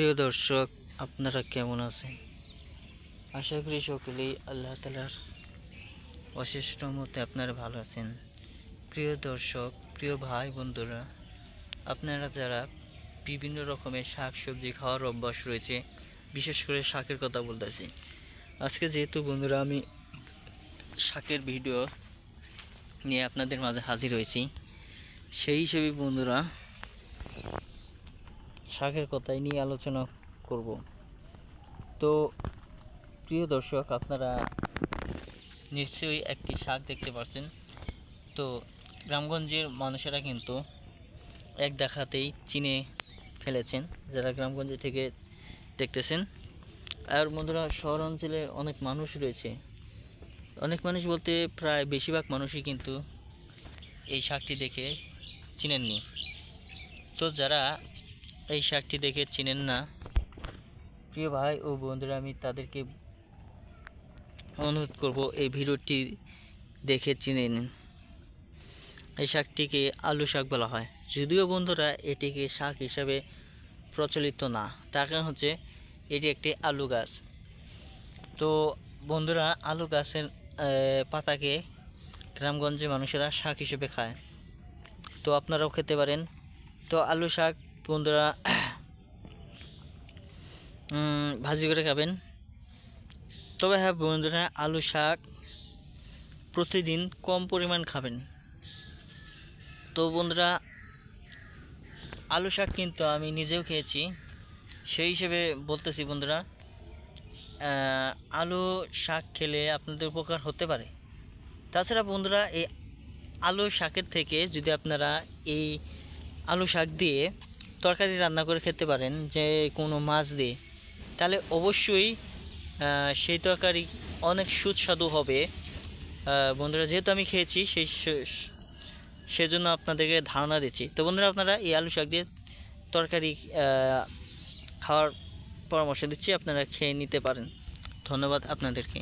প্রিয় দর্শক, আপনারা কেমন আছেন? আশা করি সকলেই আল্লাহ তালার অশেষ মতে আপনারা ভালো আছেন। প্রিয় দর্শক, প্রিয় ভাই বন্ধুরা, আপনারা যারা বিভিন্ন রকমের শাক সবজি খাওয়ার অভ্যাস রয়েছে, বিশেষ করে শাকের কথা বলতেছি। আজকে যেহেতু বন্ধুরা আমি শাকের ভিডিও নিয়ে আপনাদের মাঝে হাজির হয়েছি, সেই হিসেবে বন্ধুরা শাকের কথাই নিয়ে আলোচনা করব। তো, প্রিয় দর্শক, আপনারা নিশ্চয়ই একটি শাক দেখতে পাচ্ছেন। তো, গ্রামগঞ্জের মানুষেরা কিন্তু এক দেখাতেই চিনে ফেলেছেন, যারা গ্রামগঞ্জে থেকে দেখতেছেন। আর বন্ধুরা শহর অঞ্চলে অনেক মানুষ রয়েছে। অনেক মানুষ বলতে প্রায় বেশিরভাগ মানুষই কিন্তু এই শাকটি দেখে চিনেননি। তো যারা এই শাকটি দেখে চিনেন না। প্রিয় ভাই ও বন্ধুরা, আমি তাদেরকে অনুরোধ করব এই ভিডিওটি দেখে চিনে নিন। এই শাকটিকে আলু শাক বলা হয়। যদিও বন্ধুরা, এটিকে শাক হিসাবে প্রচলিত না। তার কারণ হচ্ছে, এটি একটি আলু গাছ। তো বন্ধুরা, আলু গাছের পাতাকে গ্রামগঞ্জে মানুষেরা শাক হিসেবে খায়। তো আপনারাও খেতে পারেন। তো আলু শাক বন্ধুরা ভাজি করে খাবেন। তবে হ্যাঁ বন্ধুরা, আলু শাক প্রতিদিন কম পরিমাণ খাবেন। তো বন্ধুরা, আলু শাক কিন্তু আমি নিজেও খেয়েছি, সেই হিসেবে বলতেছি বন্ধুরা আলু শাক খেলে আপনাদের উপকার হতে পারে। তাছাড়া বন্ধুরা, এই আলু শাকের থেকে যদি আপনারা এই আলু শাক দিয়ে তরকারি রান্না করে খেতে পারেন যে কোনো মাছ দিয়ে, তাহলে অবশ্যই সেই তরকারি অনেক সুস্বাদু হবে। বন্ধুরা, যেহেতু আমি খেয়েছি, সেই সেজন্য আপনাদেরকে ধারণা দিচ্ছি। তো বন্ধুরা, আপনারা এই আলু শাক দিয়ে তরকারি খাওয়ার পরামর্শ দিচ্ছি, আপনারা খেয়ে নিতে পারেন। ধন্যবাদ আপনাদেরকে।